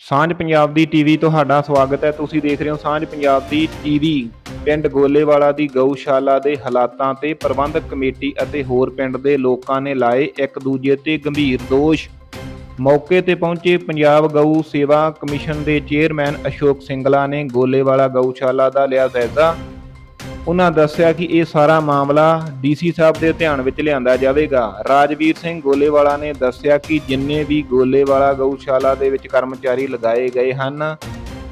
ਸਾਂਝ ਪੰਜਾਬ ਦੀ ਟੀਵੀ ਤੁਹਾਡਾ ਸਵਾਗਤ ਹੈ। ਤੁਸੀਂ ਦੇਖ ਰਹੇ ਹੋ ਸਾਂਝ ਪੰਜਾਬ ਦੀ ਟੀਵੀ। ਪਿੰਡ ਗੋਲੇਵਾਲਾ ਦੀ ਗਊਸ਼ਾਲਾ ਦੇ ਹਾਲਾਤਾਂ ਤੇ ਪ੍ਰਬੰਧਕ ਕਮੇਟੀ ਅਤੇ ਹੋਰ ਪਿੰਡ ਦੇ ਲੋਕਾਂ ਨੇ ਲਾਏ ਇੱਕ ਦੂਜੇ ਤੇ ਗੰਭੀਰ ਦੋਸ਼। ਮੌਕੇ ਤੇ ਪਹੁੰਚੇ ਪੰਜਾਬ ਗਊ ਸੇਵਾ ਕਮਿਸ਼ਨ ਦੇ ਚੇਅਰਮੈਨ ਅਸ਼ੋਕ ਸਿੰਗਲਾ ਨੇ ਗੋਲੇਵਾਲਾ ਗਊਸ਼ਾਲਾ ਦਾ ਲਿਆ ਜਾਇਜ਼ਾ। ਉਹਨਾਂ ਦੱਸਿਆ ਕਿ ਇਹ ਸਾਰਾ ਮਾਮਲਾ ਡੀਸੀ ਸਾਹਿਬ ਦੇ ਧਿਆਨ ਵਿੱਚ ਲਿਆਂਦਾ ਜਾਵੇਗਾ। ਰਾਜਵੀਰ ਸਿੰਘ ਗੋਲੇਵਾਲਾ ਨੇ ਦੱਸਿਆ ਕਿ ਜਿੰਨੇ ਵੀ ਗੋਲੇਵਾਲਾ ਗਊਸ਼ਾਲਾ ਦੇ ਵਿੱਚ ਕਰਮਚਾਰੀ ਲਗਾਏ ਗਏ ਹਨ,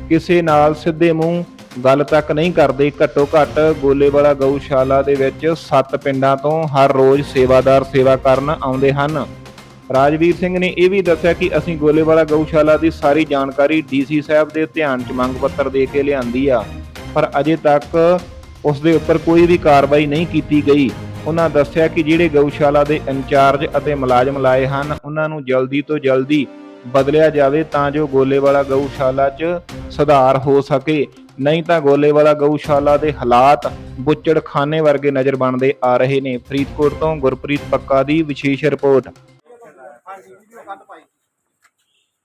ਕਿਸੇ ਨਾਲ ਸਿੱਧੇ ਮੂੰਹ ਗੱਲ ਤੱਕ ਨਹੀਂ ਕਰਦੇ। ਘੱਟੋ ਘੱਟ ਗੋਲੇਵਾਲਾ ਗਊਸ਼ਾਲਾ ਦੇ ਵਿੱਚ 7 ਪਿੰਡਾਂ ਤੋਂ ਹਰ ਰੋਜ਼ ਸੇਵਾਦਾਰ ਸੇਵਾ ਕਰਨ ਆਉਂਦੇ ਹਨ। ਰਾਜਵੀਰ ਸਿੰਘ ਨੇ ਇਹ ਵੀ ਦੱਸਿਆ ਕਿ ਅਸੀਂ ਗੋਲੇਵਾਲਾ ਗਊਸ਼ਾਲਾ ਦੀ ਸਾਰੀ ਜਾਣਕਾਰੀ ਡੀਸੀ ਸਾਹਿਬ ਦੇ ਧਿਆਨ 'ਚ ਮੰਗ ਪੱਤਰ ਦੇ ਕੇ ਲਿਆਂਦੀ ਆ, ਪਰ ਅਜੇ ਤੱਕ ਉਸ ਦੇ ਉੱਪਰ ਕੋਈ ਵੀ ਕਾਰਵਾਈ ਨਹੀਂ ਕੀਤੀ ਗਈ। ਉਹਨਾਂ ਦੱਸਿਆ ਕਿ ਜਿਹੜੇ ਗਊਸ਼ਾਲਾ ਦੇ ਇੰਚਾਰਜ ਅਤੇ ਮੁਲਾਜ਼ਮ ਲਾਏ ਹਨ, ਉਹਨਾਂ ਨੂੰ ਜਲਦੀ ਤੋਂ ਜਲਦੀ ਬਦਲਿਆ ਜਾਵੇ ਤਾਂ ਜੋ ਗੋਲੇਵਾਲਾ ਗਊਸ਼ਾਲਾ 'ਚ ਸੁਧਾਰ ਹੋ ਸਕੇ। ਨਹੀਂ ਤਾਂ ਗੋਲੇਵਾਲਾ ਗਊਸ਼ਾਲਾ ਦੇ ਹਾਲਾਤ ਬੁੱਚੜਖਾਨੇ ਵਰਗੇ ਨਜ਼ਰ ਬਣਦੇ ਆ ਰਹੇ ਨੇ। ਫਰੀਦਕੋਟ ਤੋਂ ਗੁਰਪ੍ਰੀਤ ਪੱਕਾ ਦੀ ਵਿਸ਼ੇਸ਼ ਰਿਪੋਰਟ। ਹਾਂਜੀ, ਵੀਡੀਓ ਕੱਢ ਪਾਈ।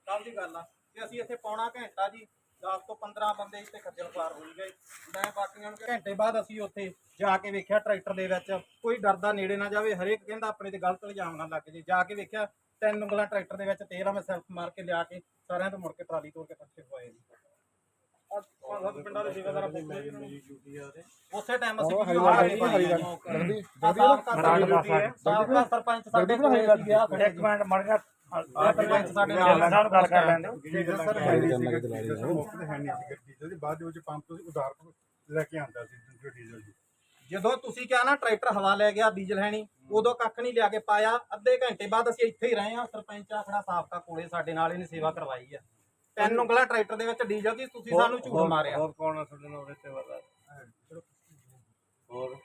ਕੱਲ ਦੀ ਗੱਲ ਆ। ਕਿ ਅਸੀਂ ਇੱਥੇ ਪੌਣਾ ਘੰਟਾ ਜੀ 10 ਤੋਂ 15 ਬੰਦੇ ਇੱਥੇ ਖੱਜਲ ਖੁਆਰ ਹੋਈ ਗਏ। ਮੈਂ ਬਾਕੀਆਂ ਨੂੰ ਘੰਟੇ ਬਾਅਦ ਅਸੀਂ ਉੱਥੇ ਜਾ ਕੇ ਵੇਖਿਆ ਟਰੈਕਟਰ ਦੇ ਵਿੱਚ। ਕੋਈ ਡਰਦਾ ਨੇੜੇ ਨਾ ਜਾਵੇ ਹਰੇਕ ਕਹਿੰਦਾ ਆਪਣੇ ਤੇ ਗਲਤ ਇਲਜ਼ਾਮ ਨਾ ਲੱਗ ਜੇ। ਜਾ ਕੇ ਵੇਖਿਆ ਤਿੰਨ ਉਂਗਲਾਂ ਟਰੈਕਟਰ ਦੇ ਵਿੱਚ ਤੇਰਾ ਮੈਂ ਸੈਲਫ ਮਾਰ ਕੇ ਲਿਆ ਕੇ ਸਾਰਿਆਂ ਤੋਂ ਮੁੜ ਕੇ ਟਰਾਲੀ ਤੋੜ ਕੇ ਪੱਛੇ ਹੋਏ ਜੀ। ਉਸੇ ਟਾਈਮ ਅਸੀਂ ਸਾਬਕਾ ਸਰਪੰਚ ਸਾਡੇ ਕੋਲ ਗਿਆ ਇੱਕ ਮਿੰਟ ਮੜ ਗਿਆ ਸਰਪੰਚ ਸਾਡੇ ਨਾਲ ਸਾਨੂੰ ਗੱਲ ਕਰ ਲੈਂਦੇ ਬਾਅਦ ਦੇ ਵਿੱਚ ਪੰਪ ਤੋਂ ਉਧਾਰ ਲੈ ਕੇ ਆਂਦਾ ਸੀ ਦੂਜੇ ਡੀਜ਼ਲ ਜੀ। ਜਦੋਂ ਤੁਸੀਂ ਕਿਹਾ ਨਾ ਟਰੈਕਟਰ ਹਵਾ ਲੈ ਗਿਆ ਡੀਜ਼ਲ ਹੈ ਨਹੀਂ ਉਦੋਂ ਕੱਖ ਨਹੀਂ ਲਿਆ ਕੇ ਪਾਇਆ। ਅੱਧੇ ਘੰਟੇ ਬਾਅਦ ਅਸੀਂ ਇੱਥੇ ਹੀ ਰਹੇ ਹਾਂ। ਸਰਪੰਚ ਆਖੜਾ ਸਾਬਕਾ ਕੋਲੇ ਸਾਡੇ ਨਾਲ ਇਹਨੇ ਸੇਵਾ ਕਰਵਾਈ ਆ। ਤਿੰਨ ਉਂਗਲਾਂ ਟਰੈਕਟਰ ਦੇ ਵਿੱਚ ਡੀਜ਼ਲ ਦੀ ਤੁਸੀਂ ਸਾਨੂੰ ਝੂਠ ਮਾਰਿਆ। ਹੋਰ ਕੌਣ ਆ ਤੁਹਾਡੇ ਨਾਲ ਉਹਦੇ ਸੇਵਾਦਾਰ ਹੋਰ?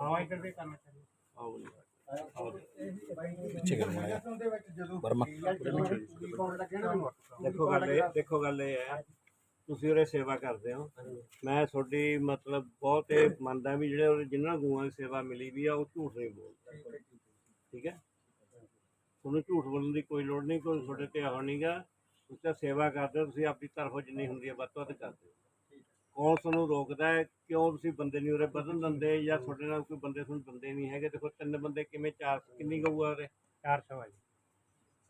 ਹਾਂ ਇੱਧਰ ਵੀ ਕਰਨਾ ਚਾਹੀਦਾ ਆਓ ਜੀ। ਦੇਖੋ ਗੱਲ ਇਹ, ਦੇਖੋ ਗੱਲ ਇਹ ਹੈ, ਤੁਸੀਂ ਉਹਦੇ ਸੇਵਾ ਕਰਦੇ ਹੋ। ਮੈਂ ਤੁਹਾਡੀ ਮਤਲਬ ਬਹੁਤ ਇਹ ਮੰਨਦਾ ਵੀ ਜਿਹੜੇ ਉਹਦੇ ਜਿਨ੍ਹਾਂ ਗੂਆਂ ਦੀ ਸੇਵਾ ਮਿਲੀ ਵੀ ਆ, ਉਹ ਝੂਠ ਨਹੀਂ ਬੋਲਦੇ। ਠੀਕ ਹੈ? ਤੁਹਾਨੂੰ ਝੂਠ ਬੋਲਣ ਦੀ ਕੋਈ ਲੋੜ ਨਹੀਂ, ਕੋਈ ਤੁਹਾਡੇ ਤੇ ਆਹ ਨਹੀਂਗਾ ਤੁਸੀਂ ਸੇਵਾ ਕਰਦੇ ਹੋ, ਤੁਸੀਂ ਆਪਣੀ ਤਰਫੋਂ ਜਿੰਨੀ ਹੁੰਦੀ ਹੈ, ਵੱਧ ਤੋਂ ਵੱਧ ਕਰਦੇ ਹੋ। ਕੌਣ ਤੁਹਾਨੂੰ ਰੋਕਦਾ ਹੈ? ਕਿਉਂ ਤੁਸੀਂ ਬੰਦੇ ਨਹੀਂ ਉਰੇ ਵਧਣ ਦਿੰਦੇ ਜਾਂ ਤੁਹਾਡੇ ਨਾਲ ਕੋਈ ਬੰਦੇ ਤੁਹਾਨੂੰ ਦਿੰਦੇ ਨਹੀਂ ਹੈਗੇ? ਦੇਖੋ ਤਿੰਨ ਬੰਦੇ ਕਿਵੇਂ ਚਾਰ ਕਿੰਨੀ ਗਊ ਆ ਉਰੇ 400 ਹੈ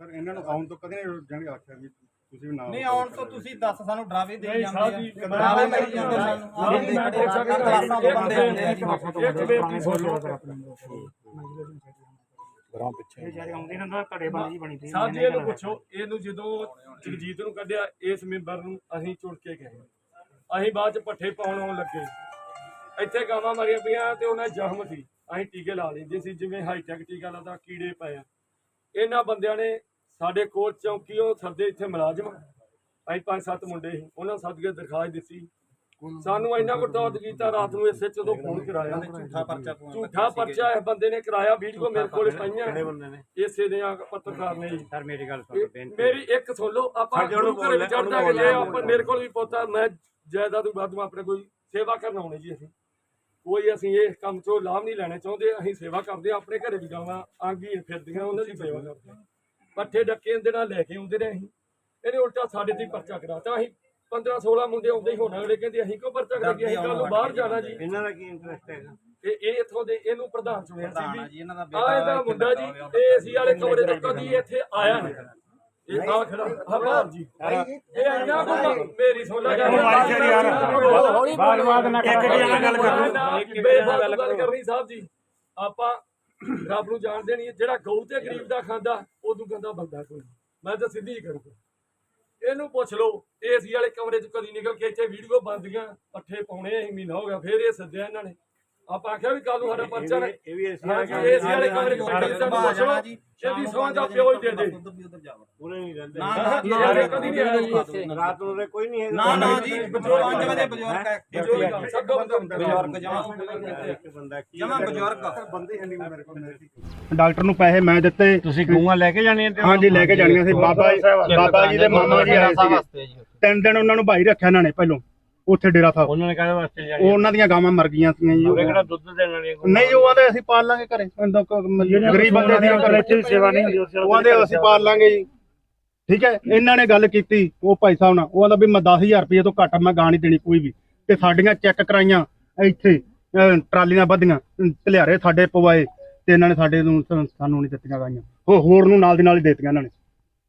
ਸਰ ਇਹਨਾਂ ਨੂੰ ਆਉਣ ਤੋਂ ਕਦੇ ਨਹੀਂ ਜਾਣੀ ਆਖਿਆ ਵੀ ਤੁਸੀਂ ਵੀ ਨਹੀਂ ਆਉਣ ਤੋਂ ਤੁਸੀਂ ਦੱਸ ਸਾਨੂੰ ਡਰਾਵੇ ਦੇ ਜਾਂਦੇ ਆ। ਡਰਾਵੇ ਮਿਲ ਜਾਂਦੇ ਸਾਨੂੰ। ਆਹ ਬੰਦੇ ਖੜੇ ਆ, ਕਲਾਸਾਂ ਤੋਂ ਬੰਦੇ ਹੁੰਦੇ ਆ ਜੀ। ਸਾਹਿਬ ਜੀ ਇਹਨੂੰ ਪੁੱਛੋ ਇਹਨੂੰ ਜਦੋਂ ਜਗਜੀਤ ਨੂੰ ਕੱਢਿਆ ਇਸ ਮੈਂਬਰ ਨੂੰ ਅਸੀਂ ਚੁਣ ਕੇ ਗਏ। ਅਸੀਂ ਬਾਅਦ ਚ ਪੱਠੇ ਪਾਉਣ ਆਉਣ ਲੱਗੇ। ਇੱਥੇ ਗਾਵਾਂ ਮਰੀਆਂ ਪਈਆਂ ਤੇ ਉਹਨਾਂ ਜ਼ਖਮ ਸੀ। ਅਸੀਂ ਟੀਕੇ ਲਾ ਲਏ ਸੀ ਜਿਵੇਂ ਹਾਈਟੈਕ ਟੀਕਾ ਲਾਦਾ ਕੀੜੇ ਪਏ ਆ। ਇਹਨਾਂ ਬੰਦਿਆਂ ਨੇ ਸਾਡੇ ਕੋਲ ਚੌਂਕੀਓ ਸੱਦੇ ਇੱਥੇ ਮੁਲਾਜ਼ਮ। ਅਸੀਂ ਪੰਜ ਸੱਤ ਮੁੰਡੇ ਸੀ ਉਹਨਾਂ ਸੱਦ ਕੇ ਦਰਖਾਸਤ ਦਿੱਤੀ। ਸਾਨੂੰ ਇੰਨਾ ਕੁੱਟਾਤ ਕੀਤਾ ਰਾਤ ਨੂੰ ਇਸੇ ਜਦੋਂ ਫੋਨ ਕਰਾਇਆ। ਝੂਠਾ ਪਰਚਾ ਝੂਠਾ ਪਰਚਾ ਇਸ ਬੰਦੇ ਨੇ ਕਰਾਇਆ ਵੀਡੀਓ ਮੇਰੇ ਕੋਲ ਪਈਆਂ। ਇਸੇ ਦੇ ਆ ਪੱਤਰਕਾਰ ਨੇ ਸਰ ਮੇਰੀ ਗੱਲ ਮੇਰੀ ਇੱਕ ਸੁਣ ਲਓ ਗੁਰੂ ਘਰ ਚੜਦਾ ਕਿ। ਆਪਾਂ ਮੇਰੇ ਕੋਲ ਵੀ ਪੋਤਾ ਮੈਂ ਜਾਇਦਾਦ ਵੱਧ ਆਪਣੇ ਕੋਈ ਸੇਵਾ ਕਰਨ ਆਉਣੇ ਜੀ ਅਸੀਂ। ਕੋਈ ਅਸੀਂ ਇਹ ਕੰਮ ਤੋਂ ਲਾਭ ਨਹੀਂ ਲੈਣਾ ਚਾਹੁੰਦੇ ਅਸੀਂ ਸੇਵਾ ਕਰਦੇ ਹਾਂ, ਆਪਣੇ ਘਰੇ ਵੀ ਗਾਵਾਂ ਆਂਗੀ ਫਿਰਦੀਆਂ ਉਹਨਾਂ ਦੀ ਸੇਵਾ ਕਰਦੇ। ਪੱਠੇ ਡੱਕੇ ਦੇ ਨਾਲ ਲੈ ਕੇ ਆਉਂਦੇ ਨੇ ਅਸੀਂ। ਇਹਨੇ ਉਲਟਾ ਸਾਡੇ ਤੇ ਪਰਚਾ ਕਰਾਤਾ। ਅਸੀਂ 15 16 ਮੁੰਡੇ ਆਉਂਦੇ ਹੀ ਹੋਣਾ ਅਗਲੇ ਕਹਿੰਦੇ ਅਸੀਂ ਕਿਉਂ ਪਰਚਾ ਕਰਾਂਗੇ ਅਸੀਂ ਕੱਲ ਨੂੰ ਬਾਹਰ ਜਾਣਾ ਜੀ। ਇਹਨਾਂ ਦਾ ਕੀ ਇੰਟਰਸਟ ਹੈਗਾ? ਇਹ ਇਹ ਇੱਥੋਂ ਦੇ ਇਹਨੂੰ ਪ੍ਰਧਾਨ ਚੁਣਿਆ ਆ ਸੀ ਜੀ, ਇਹਨਾਂ ਦਾ ਵੀ ਆ ਇਹਦਾ ਮੁੰਡਾ ਜੀ ਤੇ ਅਸੀਂ ਵਾਲੇ ਕਮਰੇ ਤੋਂ ਕਦੀ ਇੱਥੇ ਆਇਆ ਨਹੀਂ। ਇਹ ਆ ਖੜਾ। ਹਮਾਰ ਜੀ। ਇਹ ਇੰਨਾ ਕੋ ਮੇਰੀ ਸੋਲਾ ਜਾ ਹੌਲੀ ਬਾਤ ਨਾ। ਇੱਕ ਗੱਲ ਕਰ ਗੱਲ ਕਰਨੀ ਸਾਹਿਬ ਜੀ। ਆਪਾਂ ਰੱਬ ਨੂੰ ਜਾਣਦੇ ਨਹੀਂ ਜਿਹੜਾ ਗਊ ਤੇ ਗਰੀਬ ਦਾ ਖਾਂਦਾ ਉਦੋਂ ਗੰਦਾ ਬੰਦਾ ਕੋਈ। ਮੈਂ ਤਾਂ ਸਿੱਧੀ ਹੀ ਕਰੂੰਗਾ ਇਹਨੂੰ ਪੁੱਛ ਲਓ ਏਸੀ ਵਾਲੇ ਕਮਰੇ ਚ ਕਦੀ ਨਿਕਲ ਕੇ ਇੱਥੇ ਵੀਡੀਓ ਬੰਦੀਆਂ ਪੱਠੇ ਪਾਉਣੇ ਅਸੀਂ ਮਹੀਨਾ ਹੋ ਗਿਆ ਫੇਰ ਇਹ ਸੱਦਿਆ ਇਹਨਾਂ ਨੇ। ਆਪਾਂ ਆਖਿਆ ਵੀ ਕੱਲ ਨੂੰ ਸਾਡਾ ਪਰਚਾ ਨਾ ਇਹ ਵੀ ਅਸੀਂ ਹਾਂਜੀ ਏਸੀ ਵਾਲੇ ਕਮਰੇ ਚ ਬੈਠੇ ਸਾਨੂੰ ਪੁੱਛ ਲਓ ਇਹਦੀ ਸੌਂ ਦਾ ਪਿਓ ਹੀ ਦੇ ਦੇ। ਪੂਰੇ ਨਹੀਂ ਰਹਿੰਦੇ। ਨਾ ਨਾ ਜੀ ਇਹ ਕਦੀ ਨਹੀਂ ਆਇਆ। ਜੀ ਰਾਤ ਨੂੰ ਉਰੇ ਕੋਈ ਨਹੀਂ ਹੈਗਾ। ਨਾ ਨਾ ਜੀ 5 ਵਜੇ ਬਜ਼ੁਰਗ ਹੈ। ਬਜ਼ੁਰਗ ਸੱਦੋ ਬੰਦਾ ਬਜ਼ੁਰਗ ਜਮਾ ਇੱਕ ਬੰਦਾ ਕੀ ਜਮਾ ਬਜ਼ੁਰਗ ਬੰਦੇ ਹੈ ਨਹੀਂ ਮੇਰੇ ਕੋਲ ਮੇਰੇ ਡਾਕਟਰ ਨੂੰ ਪੈਸੇ ਮੈਂ ਦਿੱਤੇ। ਤੁਸੀਂ ਗਊਆਂ ਲੈ ਕੇ ਜਾਣੀਆਂ ਹਾਂਜੀ ਲੈ ਕੇ ਜਾਣੀਆਂ ਸੀ। ਬਾਬਾ ਬਾਬਾ ਜੀ ਦੇ ਮਾਮਾ ਜੀ ਆਏ ਸੀਗੇ। ਤਿੰਨ ਦਿਨ ਉਹਨਾਂ ਨੂੰ ਭਾਈ ਰੱਖਿਆ ਇਹਨਾਂ ਨੇ ਪਹਿਲੋਂ। ਉੱਥੇ ਡੇਰਾ ਸਾਹਿਬ। ਉਹਨਾਂ ਨੇ ਕਾਹਦੇ ਵਾਸਤੇ ਉਹ ਜਾਣੀਆਂ ਉਹਨਾਂ ਦੀਆਂ ਗਾਵਾਂ ਮਰ ਗਈਆਂ ਸੀਗੀਆਂ ਜੀ। ਉਹ- ਕਿਹੜਾ ਦੁੱਧ ਦੇਣ ਵਾਲੀਆਂ? ਨਹੀਂ ਉਹ ਆਂਦੇ ਅਸੀਂ ਪਾਲ ਲਾਂਗੇ ਘਰੇ। ਗਰੀਬ ਬੰਦੇ ਦੀਆਂ ਘਰੇ ਇੱਥੇ ਵੀ ਸੇਵਾ ਨਹੀਂ ਹੁੰਦੀ ਉਹ ਆਂਦੇ ਅਸੀਂ ਪਾਲ ਲਾਂਗੇ ਜੀ। ਠੀਕ ਹੈ? ਇਹਨਾਂ ਨੇ ਗੱਲ ਕੀਤੀ ਉਹ ਭਾਈ ਸਾਹਿਬ ਨਾਲ। ਉਹ ਕਹਿੰਦਾ ਵੀ ਮੈਂ 10000 ਰੁਪਏ ਤੋਂ ਘੱਟ ਮੈਂ ਗਾਂ ਨਹੀਂ ਦੇਣੀ ਕੋਈ ਵੀ। ਤੇ ਸਾਡੀਆਂ ਚੈੱਕ ਕਰਾਈਆਂ ਇੱਥੇ ਟਰਾਲੀਆਂ ਵੱਧੀਆਂ ਧਲਿਆਰੇ ਸਾਡੇ ਪਵਾਏ ਤੇ ਇਹਨਾਂ ਨੇ ਸਾਡੇ ਨੂੰ ਸਾਨੂੰ ਨਹੀਂ ਦਿੱਤੀਆਂ ਗਾਈਆਂ। ਉਹ ਹੋਰ ਨੂੰ ਨਾਲ ਦੀ ਨਾਲ ਹੀ ਦੇਤੀਆਂ ਇਹਨਾਂ ਨੇ।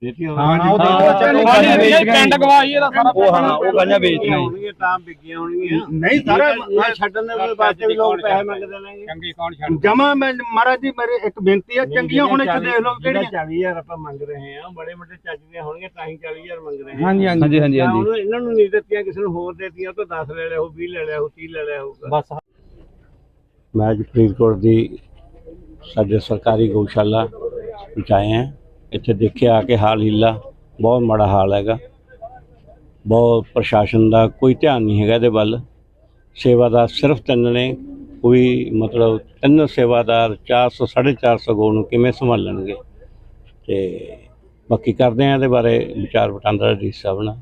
ਦੇਤੀ ਹਾਂ ਜੀ, ਉਹ ਹਾਂ, ਪਿੰਡ ਗਵਾਈ ਇਹਦਾ ਸਾਰਾ ਉਹ ਹਾਂ ਉਹ ਗਾਈਆਂ ਵੇਚਦੀਆਂ ਹੋਣਗੀਆਂ ਤਾਂ ਵਿਕੀਆਂ ਹੋਣਗੀਆਂ। ਨਹੀਂ ਸਾਰਾ ਇਹ ਛੱਡਣ ਦੇ ਵਾਸਤੇ ਵੀ ਲੋਕ ਪੈਸੇ ਮੰਗਦੇ ਨੇ ਚੰਗੀ ਕੌਣ ਛੱਡ ਜਮਾ ਮੈਂ ਮਹਾਰਾਜ ਜੀ ਮੇਰੇ ਇੱਕ ਬੇਨਤੀ ਹੈ ਚੰਗੀਆਂ ਹੁਣ ਇੱਥੇ ਦੇਖ ਲਓ ਜਿਹੜਾ ਕਿਹੜੀਆਂ। 40000 ਆਪਾਂ ਮੰਗ ਰਹੇ ਹਾਂ ਬੜੇ ਵੱਡੇ ਚੱਜ ਦੀਆਂ ਹੋਣਗੀਆਂ ਤਾਂ ਹੀ 40000 ਮੰਗ ਰਹੇ ਹਾਂ। ਹਾਂਜੀ ਹਾਂਜੀ। ਹਾਂਜੀ ਜਾਂ ਉਹਨੂੰ ਇਹਨਾਂ ਨੂੰ ਨਹੀਂ ਦਿੱਤੀਆਂ ਕਿਸੇ ਨੂੰ ਹੋਰ ਦਿੱਤੀਆਂ ਤਾਂ 10 ਲੈ ਲਿਆ ਹੋ 20 ਲੈ ਲਿਆ ਹੋ 30 ਲੈ ਲਿਆ ਹੋਊਗਾ। ਬਸ। ਮੈਂ ਅੱਜ ਫਰੀਦਕੋਟ ਦੀ ਸਾਡੇ ਸਰਕਾਰੀ ਗਊਸ਼ਾਲਾ ਵਿੱਚ ਆਏ ਹਾਂ। ਇੱਥੇ ਦੇਖਿਆ ਕਿ ਹਾਲ ਹੀਲਾ ਬਹੁਤ ਮਾੜਾ ਹਾਲ ਹੈਗਾ। ਬਹੁਤ ਪ੍ਰਸ਼ਾਸਨ ਦਾ ਕੋਈ ਧਿਆਨ ਨਹੀਂ ਹੈਗਾ ਇਹਦੇ ਵੱਲ। ਸੇਵਾਦਾਰ ਸਿਰਫ ਤਿੰਨ ਨੇ ਕੋਈ ਮਤਲਬ ਤਿੰਨ ਸੇਵਾਦਾਰ 400 450 ਗਊ ਨੂੰ ਕਿਵੇਂ ਸੰਭਾਲਣਗੇ? ਤੇ ਬਾਕੀ ਕਰਦੇ ਆ ਇਹਦੇ ਬਾਰੇ ਵਿਚਾਰ ਵਟਾਂਦਰਾ ਡੀ ਸਾਹਿਬ ਨਾਲ।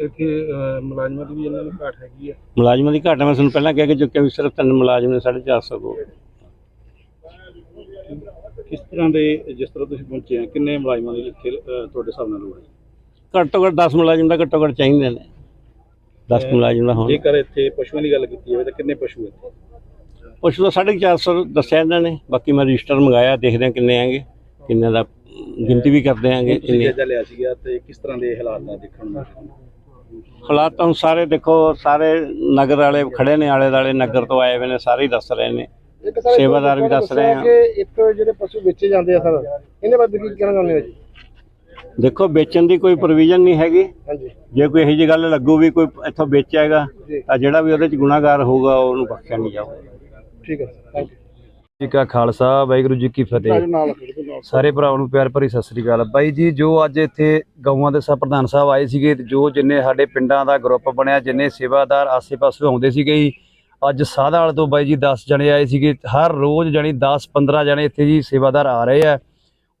ਇੱਥੇ ਮੁਲਾਜ਼ਮਾਂ ਦੀ ਵੀ ਇਹਨਾਂ ਨੂੰ ਘਾਟ ਹੈਗੀ ਆ। ਮੁਲਾਜ਼ਮਾਂ ਦੀ ਘਾਟ ਮੈਂ ਤੁਹਾਨੂੰ ਪਹਿਲਾਂ ਕਹਿ ਕੇ ਚੁੱਕਿਆ ਵੀ ਸਿਰਫ ਤਿੰਨ ਮੁਲਾਜ਼ਮ ਨੇ 450 ਗਊ। ਕਿਸ ਤਰ੍ਹਾਂ ਦੇ ਜਿਸ ਤਰ੍ਹਾਂ ਤੁਸੀਂ ਪਹੁੰਚੇ ਆ ਕਿੰਨੇ ਮੁਲਾਜ਼ਮਾਂ ਦੀ ਇੱਥੇ ਤੁਹਾਡੇ ਹਿਸਾਬ ਨਾਲ ਲੋੜ ਹੈ? ਘੱਟੋ ਘੱਟ 10 ਮੁਲਾਜ਼ਮ ਦਾ ਘੱਟੋ ਘੱਟ ਚਾਹੀਦੇ ਨੇ। 10 ਮੁਲਾਜ਼ਮ ਦਾ ਹੋਣ। ਜੇਕਰ ਇੱਥੇ ਪਸ਼ੂਆਂ ਦੀ ਗੱਲ ਕੀਤੀ ਜਾਵੇ ਤਾਂ ਕਿੰਨੇ ਪਸ਼ੂ ਇੱਥੇ? ਪੁੱਛ ਲਓ 450 ਦੱਸਿਆ ਇਹਨਾਂ ਨੇ। ਬਾਕੀ ਮੈਂ ਰਜਿਸਟਰ ਮੰਗਾਇਆ ਦੇਖਦੇ ਹਾਂ ਕਿੰਨੇ ਆਂਗੇ ਕਿੰਨੇ ਦਾ ਗਿਣਤੀ ਵੀ ਕਰਦੇ ਆਂਗੇ ਤੁਸੀਂ ਕਿੰਨੇ। ਜਾਇਜ਼ਾ ਲਿਆ ਸੀਗਾ ਤੇ ਕਿਸ ਤਰ੍ਹਾਂ ਦੇ ਹਾਲਾਤ ਆ ਦੇਖਣ ਨੂੰ ਹਾਲਾਤ ਤਾਂ ਹੁਣ ਸਾਰੇ ਦੇਖੋ ਸਾਰੇ ਨਗਰ ਵਾਲੇ ਖੜੇ ਨੇ ਆਲੇ ਦਾਲੇ ਨਗਰ ਤੋਂ ਆਏ ਹੋਏ ਨੇ ਸਾਰੇ ਹੀ ਦੱਸ ਰਹੇ ਨੇ। ਸੇਵਾਦਾਰ ਵੀ ਦੱਸ ਰਹੇ ਆ। ਇੱਕ ਜਿਹੜੇ ਪਸ਼ੂ ਵੇਚੇ ਜਾਂਦੇ ਆ ਸਰ ਇਹਦੇ ਬਾਰੇ ਕੀ ਕਹਿਣਾ ਚਾਹੁੰਦੇ ਹੋ ਜੀ? ਦੇਖੋ ਵੇਚਣ ਦੀ ਕੋਈ ਪ੍ਰੋਵੀਜ਼ਨ ਨਹੀਂ ਹੈਗੀ। ਹਾਂਜੀ। ਜੇ ਕੋਈ ਇਹੋ ਜਿਹੀ ਗੱਲ ਲੱਗੂ ਵੀ ਕੋਈ ਇੱਥੋਂ ਵੇਚਿਆਗਾ ਤਾਂ ਜਿਹੜਾ ਵੀ ਉਹਦੇ ਚ ਗੁਨਾਹਗਾਰ ਹੋਊਗਾ ਉਹਨੂੰ ਬਖਸ਼ਿਆ ਨਹੀਂ ਜਾਊਗਾ। ਠੀਕ ਹੈ ਥੈਂਕ ਜੀ ਕਾ ਖਾਲਸਾ ਵਾਹਿਗੁਰੂ ਜੀ ਕੀ ਫਤਿਹ। ਯੂ ਸਾਰੇ ਭਰਾਵਾਂ ਨੂੰ ਪਿਆਰ ਭਰੀ ਸਤਿ ਸ੍ਰੀ ਅਕਾਲ। ਬਾਈ ਜੀ ਜੋ ਅੱਜ ਇੱਥੇ ਗਊਆਂ ਦੇ ਸਭ ਪ੍ਰਧਾਨ ਸਾਹਿਬ ਆਏ ਸੀਗੇ ਤੇ ਜੋ ਜਿੰਨੇ ਸਾਡੇ ਪਿੰਡਾਂ ਦਾ ਗਰੁੱਪ ਬਣਿਆ ਜਿੰਨੇ ਸੇਵਾਦਾਰ ਆਸੇ-ਪਾਸੇ ਆਉਂਦੇ ਸੀਗੇ ਜੀ ਅੱਜ ਸਾਧਾਲ ਤੋਂ ਬਾਈ ਜੀ 10 ਜਣੇ ਆਏ ਸੀਗੇ, ਹਰ ਰੋਜ਼ ਜਾਣੀ 10 15 ਜਣੇ ਇੱਥੇ ਜੀ ਸੇਵਾਦਾਰ ਆ ਰਹੇ ਆ।